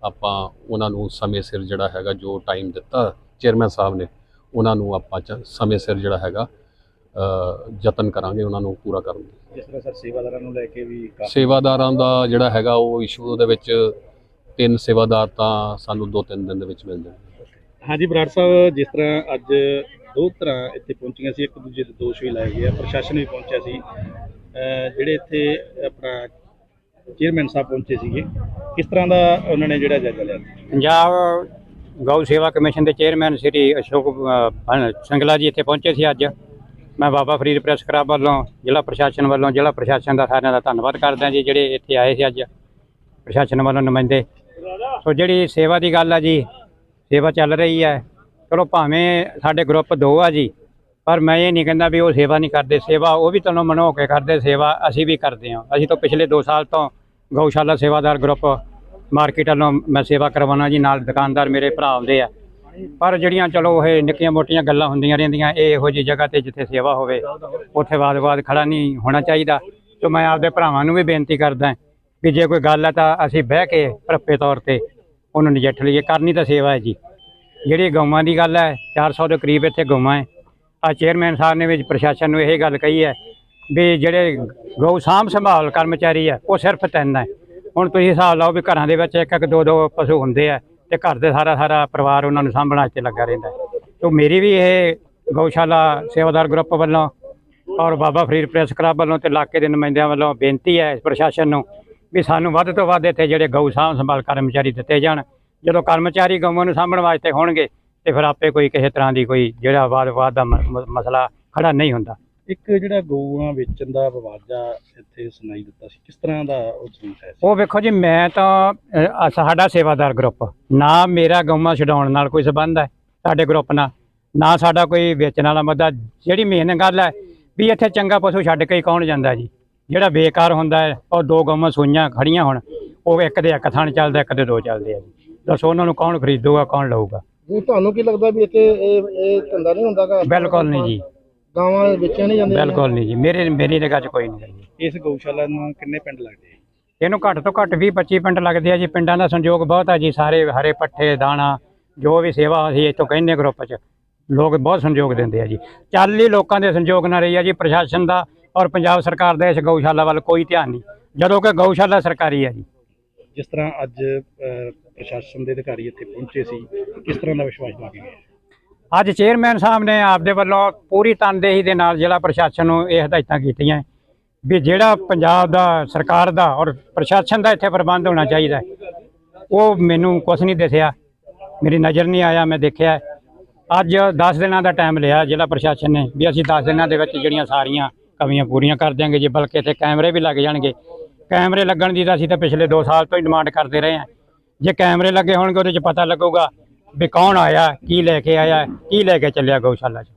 ਆਪਾਂ ਉਹਨਾਂ ਨੂੰ ਸਮੇਂ ਸਿਰ ਜਿਹੜਾ ਹੈਗਾ ਜੋ ਟਾਈਮ ਦਿੱਤਾ ਚੇਅਰਮੈਨ ਸਾਹਿਬ ਨੇ ਉਹਨਾਂ ਨੂੰ ਆਪਾਂ ਸਮੇਂ ਸਿਰ ਜਿਹੜਾ ਹੈਗਾ ਅ, ਯਤਨ ਕਰਾਂਗੇ ਉਹਨਾਂ ਨੂੰ ਪੂਰਾ ਕਰਨ ਦੀ। ਜਿਸ ਤਰ੍ਹਾਂ ਸਰ ਸੇਵਾਦਾਰਾਂ ਨੂੰ ਲੈ ਕੇ ਵੀ ਸੇਵਾਦਾਰਾਂ ਦਾ ਜਿਹੜਾ ਹੈਗਾ ਉਹ ਇਸ਼ੂ ਦੇ ਵਿੱਚ ਤਿੰਨ ਸੇਵਾਦਾਰ ਤਾਂ ਸਾਨੂੰ ਦੋ ਤਿੰਨ ਦਿਨ ਦੇ ਵਿੱਚ ਮਿਲ ਜਾਣਗੇ। ਹਾਂਜੀ ਬਰਾੜ ਸਾਹਿਬ ਜਿਸ ਤਰ੍ਹਾਂ ਅੱਜ ਦੋ ਤਰ੍ਹਾਂ ਇੱਥੇ ਪਹੁੰਚੀਆਂ ਸੀ ਇੱਕ ਦੂਜੇ ਦੇ ਦੋਸ਼ ਵੀ ਲਾਏ ਗਏ ਆ ਪ੍ਰਸ਼ਾਸਨ ਵੀ ਪਹੁੰਚਿਆ ਸੀ। ਜਿਹੜੇ ਇੱਥੇ ਆਪਣਾ ਚੇਅਰਮੈਨ ਸਾਹਿਬ ਪਹੁੰਚੇ ਸੀਗੇ ਕਿਸ ਤਰ੍ਹਾਂ ਦਾ ਉਹਨਾਂ ਨੇ ਜਿਹੜਾ ਜਾਇਜ਼ਾ ਲਿਆ? ਪੰਜਾਬ ਗਊ ਸੇਵਾ ਕਮਿਸ਼ਨ ਦੇ ਚੇਅਰਮੈਨ ਸ੍ਰੀ ਅਸ਼ੋਕ ਅ, ਸਿੰਗਲਾ ਜੀ ਇੱਥੇ ਪਹੁੰਚੇ ਸੀ ਅੱਜ। ਮੈਂ ਬਾਬਾ ਫਰੀਦ ਪ੍ਰੈਸ ਕਲੱਬ ਵੱਲੋਂ ਜ਼ਿਲ੍ਹਾ ਪ੍ਰਸ਼ਾਸਨ ਵੱਲੋਂ ਜ਼ਿਲ੍ਹਾ ਪ੍ਰਸ਼ਾਸਨ ਦਾ ਸਾਰਿਆਂ ਦਾ ਧੰਨਵਾਦ ਕਰਦਾ ਜੀ ਜਿਹੜੇ ਇੱਥੇ ਆਏ ਸੀ ਅੱਜ। ਪ੍ਰਸ਼ਾਸਨ ਵੱਲੋਂ ਨੁਮਾਇੰਦੇ। ਸੋ ਜਿਹੜੀ ਸੇਵਾ ਦੀ ਗੱਲ ਆ ਜੀ ਸੇਵਾ ਚੱਲ ਰਹੀ ਹੈ। ਚਲੋ ਭਾਵੇਂ ਸਾਡੇ ਗਰੁੱਪ ਦੋ ਆ ਜੀ ਪਰ ਮੈਂ ਇਹ ਨਹੀਂ ਕਹਿੰਦਾ ਵੀ ਉਹ ਸੇਵਾ ਨਹੀਂ ਕਰਦੇ, ਸੇਵਾ ਉਹ ਵੀ ਤਨੋਂ ਮਨੋ ਕੇ ਕਰਦੇ, ਸੇਵਾ ਅਸੀਂ ਵੀ ਕਰਦੇ ਹਾਂ। ਅਸੀਂ ਤਾਂ ਪਿਛਲੇ 2 ਸਾਲ ਤੋਂ ਗਊਸ਼ਾਲਾ ਸੇਵਾਦਾਰ ਗਰੁੱਪ ਮਾਰਕੀਟ ਵੱਲੋਂ ਮੈਂ ਸੇਵਾ ਕਰਵਾਉਣਾ ਜੀ, ਨਾਲ ਦੁਕਾਨਦਾਰ ਮੇਰੇ ਭਰਾ ਆਉਂਦੇ ਆ। ਪਰ ਜਿਹੜੀਆਂ ਚਲੋ ਇਹ ਨਿੱਕੀਆਂ ਮੋਟੀਆਂ ਗੱਲਾਂ ਹੁੰਦੀਆਂ ਰਹਿੰਦੀਆਂ, ਇਹ ਇਹੋ ਜਿਹੀ ਜਗ੍ਹਾ ਤੇ ਜਿੱਥੇ ਸੇਵਾ ਹੋਵੇ, ਉੱਥੇ ਵਾਦ-ਵਾਦ ਖੜਾ ਨਹੀਂ ਹੋਣਾ ਚਾਹੀਦਾ। ਸੋ ਮੈਂ ਆਪਦੇ ਭਰਾਵਾਂ ਨੂੰ ਵੀ ਬੇਨਤੀ ਕਰਦਾ ਵੀ ਜੇ ਕੋਈ ਗੱਲ ਹੈ ਤਾਂ ਅਸੀਂ ਬਹਿ ਕੇ ਭਰਪੇ ਤੌਰ ਤੇ ਉਹਨੂੰ ਨਜਿੱਠ ਲਈਏ। ਕਰਨੀ ਤਾਂ ਸੇਵਾ ਹੈ ਜੀ। ਜਿਹੜੀ ਗਊਆਂ ਦੀ ਗੱਲ ਹੈ 400 ਦੇ ਕਰੀਬ ਇੱਥੇ ਗਊਆਂ ਹੈ। ਆ ਚੇਅਰਮੈਨ ਸਾਹਿਬ ਨੇ ਵੀ ਪ੍ਰਸ਼ਾਸਨ ਨੂੰ ਇਹ ਗੱਲ ਕਹੀ ਹੈ ਵੀ ਜਿਹੜੇ ਗਊ ਸਾਂਭ ਸੰਭਾਲ ਕਰਮਚਾਰੀ ਹੈ, ਉਹ ਸਿਰਫ ਤਿੰਨ ਹੈ ਹੁਣ ਤੁਸੀਂ ਹਿਸਾਬ ਲਾਓ ਵੀ ਘਰਾਂ ਦੇ ਵਿੱਚ ਇੱਕ ਇੱਕ ਦੋ ਦੋ ਪਸ਼ੂ ਹੁੰਦੇ ਆ ਤੇ ਘਰ ਦੇ ਸਾਰਾ ਸਾਰਾ ਪਰਿਵਾਰ ਉਹਨਾਂ ਨੂੰ ਸਾਂਭਣ ਵਾਸਤੇ ਲੱਗਾ ਰਹਿੰਦਾ ਹੈ। ਮੇਰੀ ਵੀ ਇਹ ਗਊਸ਼ਾਲਾ ਸੇਵਾਦਾਰ ਗਰੁੱਪ ਵੱਲੋਂ ਔਰ ਬਾਬਾ ਫਰੀਦ ਪ੍ਰੈਸ ਕਲੱਬ ਵੱਲੋਂ ਤੇ ਇਲਾਕੇ ਦੇ ਨੁਮਾਇੰਦਿਆਂ ਵੱਲੋਂ ਬੇਨਤੀ ਹੈ ਪ੍ਰਸ਼ਾਸਨ ਨੂੰ ਵੀ ਸਾਨੂੰ ਵੱਧ ਤੋਂ ਵੱਧ ਇੱਥੇ ਜਿਹੜੇ ਗਊ ਸਾਂਭ ਸੰਭਾਲ ਕਰਮਚਾਰੀ ਦਿੱਤੇ ਜਾਣ ਜਦੋਂ ਕਰਮਚਾਰੀ ਗਊਆਂ ਨੂੰ ਸਾਂਭਣ ਵਾਸਤੇ ਹੋਣਗੇ ਤੇ ਫਿਰ ਆਪੇ ਕੋਈ ਕਿਸੇ ਤਰ੍ਹਾਂ ਦੀ ਕੋਈ ਜਿਹੜਾ ਵਾਦ-ਵਾਦ ਦਾ ਮ- ਮਸਲਾ ਖੜਾ ਨਹੀਂ ਹੁੰਦਾ। ਇੱਕ ਜਿਹੜਾ ਗਊਆਂ ਵੇਚਣ ਦਾ ਵਿਵਾਦ ਜਾਂ ਇੱਥੇ ਸੁਣਾਈ ਦਿੱਤਾ ਸੀ ਕਿਸ ਤਰ੍ਹਾਂ ਦਾ ਉਹ ਹੈ? ਉਹ ਵੇਖੋ ਜੀ ਮੈਂ ਤਾਂ ਸਾਡਾ ਸੇਵਾਦਾਰ ਗਰੁੱਪ ਨਾ ਮੇਰਾ ਗਊਆਂ ਛਡਾਉਣ ਨਾਲ ਕੋਈ ਸਬੰਧ ਹੈ ਸਾਡੇ ਗਰੁੱਪ ਨਾਲ ਨਾ ਸਾਡਾ ਕੋਈ ਵੇਚਣ ਵਾਲਾ ਮੁੱਦਾ ਜਿਹੜੀ ਮੇਨ ਗੱਲ ਹੈ ਵੀ ਇੱਥੇ ਚੰਗਾ ਪਸ਼ੂ ਛੱਡ ਕੇ ਹੀ ਕੌਣ ਜਾਂਦਾ ਜੀ? ਜਿਹੜਾ ਬੇਕਾਰ ਹੁੰਦਾ ਹੈ ਉਹ ਦੋ ਗਊਆਂ ਸੂਈਆਂ ਖੜੀਆਂ ਹੁਣ ਉਹ ਇੱਕ ਦੇ ਇੱਕ ਥਣ ਚੱਲਦਾ ਇੱਕ ਦੇ ਦੋ ਚੱਲਦੇ ਆ ਜੀ। ਦੱਸੋ ਉਹਨਾਂ ਨੂੰ ਕੌਣ ਖਰੀਦੂਗਾ ਕੌਣ ਲਊਗਾ? ਜੀ ਤੁਹਾਨੂੰ ਕੀ ਲੱਗਦਾ ਵੀ ਇੱਥੇ ਇਹ ਇਹ ਧੰਦਾ ਨਹੀਂ ਹੁੰਦਾਗਾ ਬਿਲਕੁਲ ਨਹੀਂ ਜੀ। ਗਾਵਾਂ ਵੇਚੀਆਂ ਨਹੀਂ ਜਾਂਦੀਆਂ ਬਿਲਕੁਲ ਨਹੀਂ ਜੀ। ਮੇਰੇ ਮੇਰੀ ਨਿਗਾਹ 'ਚ ਕੋਈ ਨਹੀਂ ਹੈ ਜੀ ਇਸ ਗਊਸ਼ਾਲਾ ਨੂੰ ਕਿੰਨੇ ਪਿੰਡ ਲੱਗਦੇ ਆ? ਇਹਨੂੰ ਘੱਟ ਤੋਂ ਘੱਟ 20 25 ਪਿੰਡ ਲੱਗਦੇ ਆ ਜੀ। ਪਿੰਡਾਂ ਦਾ ਸੰਯੋਗ ਬਹੁਤ ਆ ਜੀ। ਸਾਰੇ ਹਰੇ ਪੱਠੇ ਦਾਣਾ ਜੋ ਵੀ ਸੇਵਾ ਅਸੀਂ ਇੱਥੋਂ ਕਹਿੰਦੇ ਗਰੁੱਪ 'ਚ ਲੋਕ ਬਹੁਤ ਸੰਯੋਗ ਦਿੰਦੇ ਆ ਜੀ। ਚੱਲ ਹੀ ਲੋਕਾਂ ਦੇ ਸੰਯੋਗ ਨਾਲ ਰਹੀ ਆ ਜੀ। ਪ੍ਰਸ਼ਾਸਨ ਦਾ ਔਰ ਪੰਜਾਬ ਸਰਕਾਰ ਦਾ ਇਸ ਗਊਸ਼ਾਲਾ ਵੱਲ ਕੋਈ ਧਿਆਨ ਨਹੀਂ। ਜਦੋਂ ਕਿ ਗਊਸ਼ਾਲਾ ਸਰਕਾਰੀ ਹੈ ਜੀ। ਜਿਸ ਤਰ੍ਹਾਂ ਅੱਜ ਅਹ, ਪ੍ਰਸ਼ਾਸਨ ਦੇ ਅਧਿਕਾਰੀ ਇੱਥੇ ਪਹੁੰਚੇ ਸੀ। ਕਿਸ ਤਰ੍ਹਾਂ ਦਾ ਵਿਸ਼ਵਾਸ ਦਵਾ ਕੇ ਗਏ ਅੱਜ ਚੇਅਰਮੈਨ ਸਾਹਿਬ ਨੇ ਆਪਦੇ ਵੱਲੋਂ ਪੂਰੀ ਤਨਦੇਹੀ ਦੇ ਨਾਲ ਜ਼ਿਲ੍ਹਾ ਪ੍ਰਸ਼ਾਸਨ ਨੂੰ ਇਹ ਹਦਾਇਤਾਂ ਕੀਤੀਆਂ ਵੀ ਜਿਹੜਾ ਪੰਜਾਬ ਦਾ ਸਰਕਾਰ ਦਾ ਔਰ ਪ੍ਰਸ਼ਾਸਨ ਦਾ ਇੱਥੇ ਪ੍ਰਬੰਧ ਹੋਣਾ ਚਾਹੀਦਾ ਉਹ ਮੈਨੂੰ ਕੁਝ ਨਹੀਂ ਦਿਸਿਆ। ਮੇਰੀ ਨਜ਼ਰ ਨਹੀਂ ਆਇਆ, ਮੈਂ ਦੇਖਿਆ। ਅੱਜ 10 ਦਿਨਾਂ ਦਾ ਟਾਈਮ ਲਿਆ ਜ਼ਿਲ੍ਹਾ ਪ੍ਰਸ਼ਾਸਨ ਨੇ ਵੀ ਅਸੀਂ 10 ਦਿਨਾਂ ਦੇ ਵਿੱਚ ਜਿਹੜੀਆਂ ਸਾਰੀਆਂ ਕਮੀਆਂ ਪੂਰੀਆਂ ਕਰ ਦਿਆਂਗੇ, ਜੇ ਬਲਕਿ ਇੱਥੇ ਕੈਮਰੇ ਵੀ ਲੱਗ ਜਾਣਗੇ। ਕੈਮਰੇ ਲੱਗਣ ਦੀ ਤਾਂ ਅਸੀਂ ਤਾਂ ਪਿਛਲੇ 2 ਸਾਲ ਤੋਂ ਹੀ ਡਿਮਾਂਡ ਕਰਦੇ ਰਹੇ ਹਾਂ। ਜੇ ਕੈਮਰੇ ਲੱਗੇ ਹੋਣਗੇ, ਉਹਦੇ 'ਚ ਪਤਾ ਲੱਗੂਗਾ ਵੀ ਕੌਣ ਆਇਆ, ਕੀ ਲੈ ਕੇ ਆਇਆ, ਕੀ ਲੈ ਕੇ ਚੱਲਿਆ ਗਊਸ਼ਾਲਾ 'ਚ।